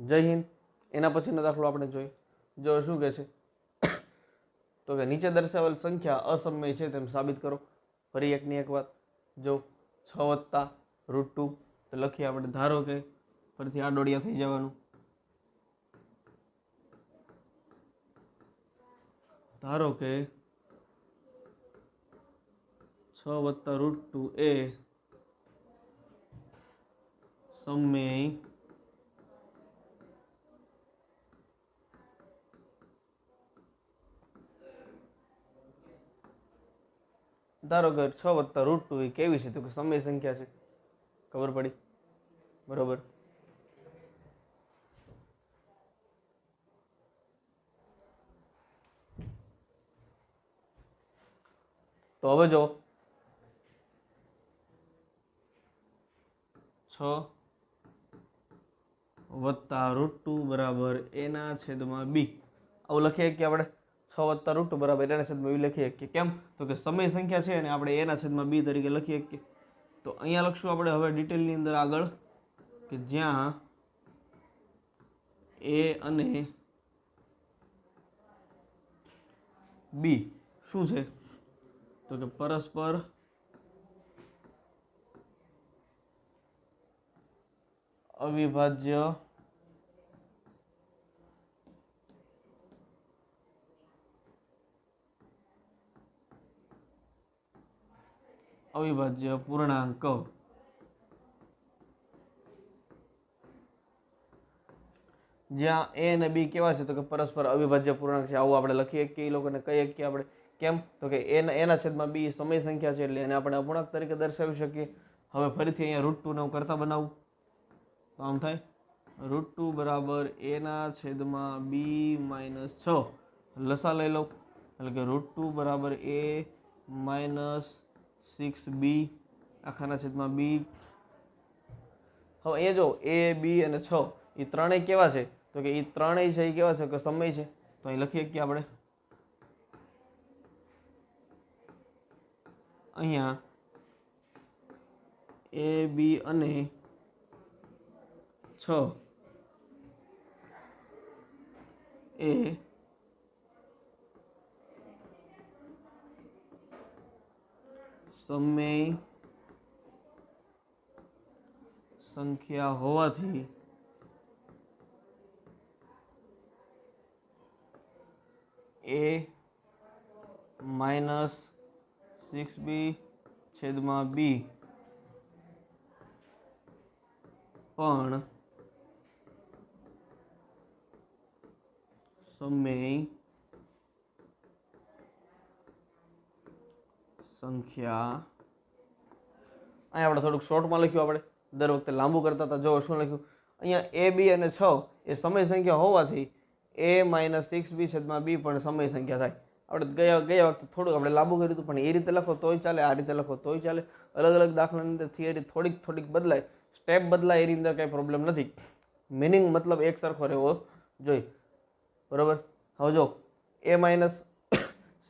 જય હિન્દ. એના પછીનો દાખલો આપણે જોઈએ. જો શું કહે છે? તો કે નીચે દર્શાવેલ સંખ્યા અસમય છે તેમ સાબિત કરો. ફરી એકની એક વાત. જો છ વત્તા રૂટ ટુ તો લખીએ આપણે, ધારો કે ફરીથી આ દોડિયા થઈ જવાનું. ધારો કે છ વત્તા રૂટ ટુ એ સમય ધારો કે છ વત્તા રૂટ ટુ એ કેવી છે તો કે સમય સંખ્યા છે? ખબર પડી? બરોબર. તો હવે જો છ વત્તા રૂટ ટુ બરાબર એના છેદમાં બી. આવું લખીએ કે આપણે? છ વત્તા રૂટ બરાબર એના છેદમાં બી લખી શકીએ. કેમ? તો કે સમય સંખ્યા છે અને આપણે એના છેદમાં બી તરીકે લખી શકીએ. તો અહીંયા લખશું આપણે હવે ડિટેલની અંદર આગળ કે જ્યાં એ અને બી શું છે? તો કે પરસ્પર અવિભાજ્ય અવિભાજ્ય પૂર્ણાંક. જ્યાં એ અને બી કેવા છે? તો કે પરસ્પર અવિભાજ્ય પૂર્ણાંક છે. આવું આપણે લખીએ કે એ લોકોને કહીએ કે આપણે કેમ? તો કે એના એના છેદમાં બી સમય સંખ્યા છે એટલે એને આપણે અપૂર્ણાંક તરીકે દર્શાવી શકીએ. હવે ફરીથી અહીંયા રૂટ ટુને હું કરતા બનાવું. તો આમ થાય. રૂટ ટુ બરાબર એના છેદમાં બી માઇનસ છ. લસા લઈ લો. એટલે કે રૂટ ટુ બરાબર એ માઇનસ સિક્સ બી આખાના છેદમાં બી હવે અહીંયા જો એ બી અને છ, એ ત્રણેય કેવા છે? તો કે એ ત્રણેય છે એ કેવા છે? કે સમય છે. તો અહીં લખીએ કે આપણે. અહીંયા એ બી અને છ. એ સમય સંખ્યા હોવાથી એ માઇનસ સિક્સ બી છેદમાં બી પણ સમય સંખ્યા. અહીંયા આપણે થોડુંક શોર્ટમાં લખ્યું આપણે. દર વખતે લાંબુ કરતા હતા. જો શું લખ્યું? અહીંયા એ બી અને છ એ સમય સંખ્યા હોવાથી એ માઇનસ સિક્સ બી છેદમાં બી પણ સમય સંખ્યા થાય. આપણે ગયા ગયા વખતે થોડુંક આપણે લાંબુ કર્યું હતું, પણ એ રીતે લખો તોય ચાલે, આ રીતે લખો તોય ચાલે. અલગ અલગ દાખલાની અંદર થિયરી થોડીક થોડીક બદલાય. સ્ટેપ બદલાય, એની અંદર કંઈ પ્રોબ્લેમ નથી. મિનિંગ મતલબ એક સરખો રહેવો. જોઈએ બરાબર? હવે જો એ માઇનસ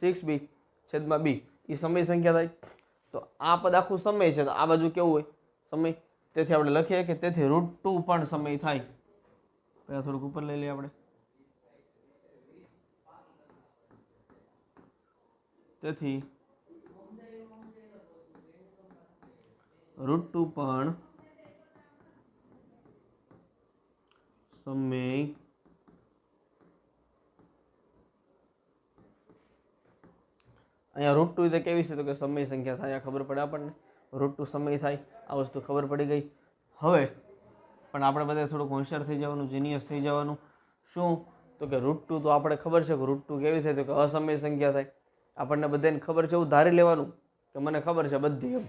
સિક્સ બી છેદમાં બી એ સમય સંખ્યા થાય. તો આ પદ આખું સમય છે. તો આ બાજુ કેવું હોય? સમય. તેથી આપણે લખીએ કે તેથી રૂટ ટુ પણ સમય થાય. પહેલાં થોડુંક ઉપર લઈ લઈએ આપણે. તેથી રૂટ ટુ પણ સમય અહીંયા રૂટ ટુ રીતે કેવી છે તો કે સમય સંખ્યા થાય ખબર પડે આપણને. રૂટ ટુ સમય થાય, આ વસ્તુ ખબર પડી ગઈ. હવે, પણ આપણે બધા થોડુંક હોશિયાર થઈ જવાનું જીનિયસ થઈ જવાનું. શું? તો કે રૂટ ટુ તો આપણે ખબર છે કે રૂટ ટુ કેવી થાય તો કે અસમય સંખ્યા થાય. આપણને બધાને ખબર છે, એવું ધારી લેવાનું કે મને ખબર છે બધી એમ.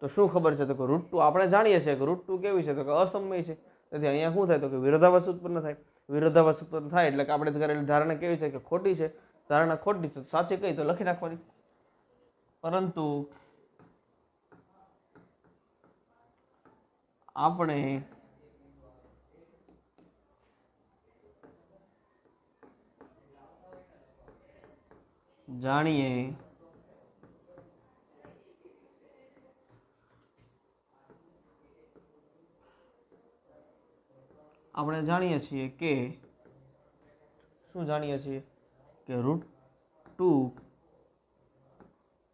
તો શું ખબર છે તો કે રૂટ ટુ આપણે જાણીએ છીએ કે રૂટ ટુ કેવી છે તો કે અસમય છે. તેથી અહીંયા શું થાય તો કે વિરોધાભાસ ઉત્પન્ન થાય. વિરોધાભાસ ઉત્પન્ન થાય એટલે કે આપણે કરેલી ધારણા કેવી છે કે ખોટી છે? ધારણા ખોટી છે સાચી કઈ તો લખી નાખવાની. પરંતુ આપણે જાણીએ આપણે જાણીએ છીએ કે શું જાણીએ છીએ કે રૂટ ટુ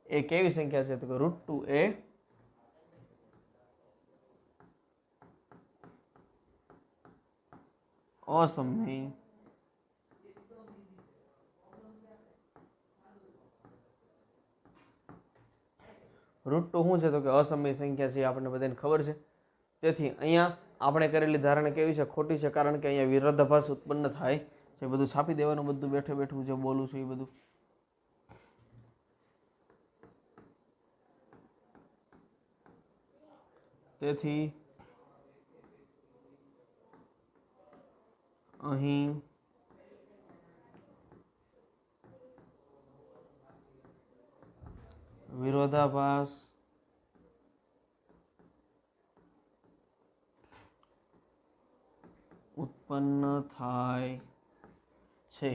એ કેવી સંખ્યા છે? તો કે રૂટ ટુ એ અસમય રૂટ ટુ શું છે? તો કે અસમય સંખ્યા છે આપણને બધાને ખબર છે. તેથી અહીંયા આપણે કરેલી ધારણા કેવી છે? ખોટી છે, કારણ કે અહીંયા વિરોધાભાસ ઉત્પન્ન થાય છે. બધું છાપી દેવાનું, બધું બેઠે બેઠું જે બોલું છું એ બધું. તેથી અહીં વિરોધાભાસ ઉત્પન્ન થાય છે.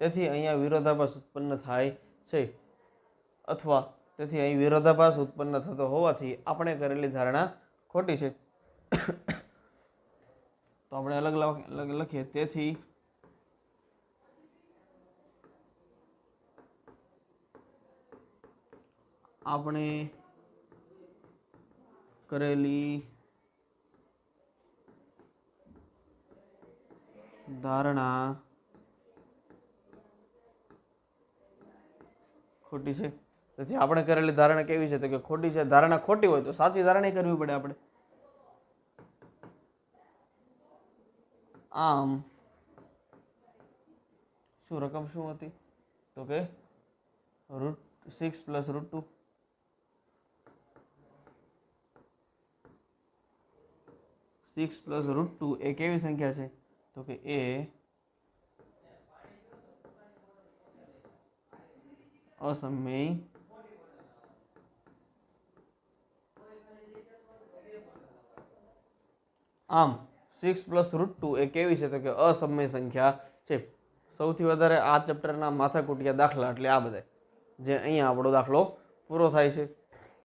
તેથી અહીંયા વિરોધાભાસ ઉત્પન્ન થાય છે. અથવા તેથી અહીં વિરોધાભાસ ઉત્પન્ન થતો હોવાથી આપણે કરેલી ધારણા ખોટી છે. તો આપણે અલગ અલગ લખીએ. તેથી આપણે કરેલી ધારણા ખોટી છે. તેથી આપણે કરેલી ધારણા કેવી છે? તો કે ખોટી છે. ધારણા ખોટી હોય તો સાચી ધારણા કરવી પડે આપણે. આમ. શું રકમ શું હતી? તો કે root six plus root two six plus root two એ કેવી સંખ્યા છે? તો કે એ અસમય આમ સિક્સ પ્લસ રૂટ ટુ એ કેવી છે તો કે અસમય સંખ્યા છે. સૌથી વધારે આ ચેપ્ટરના માથાકૂટિયા દાખલા એટલે આ બધા. જે અહીંયા આપણો દાખલો પૂરો થાય છે.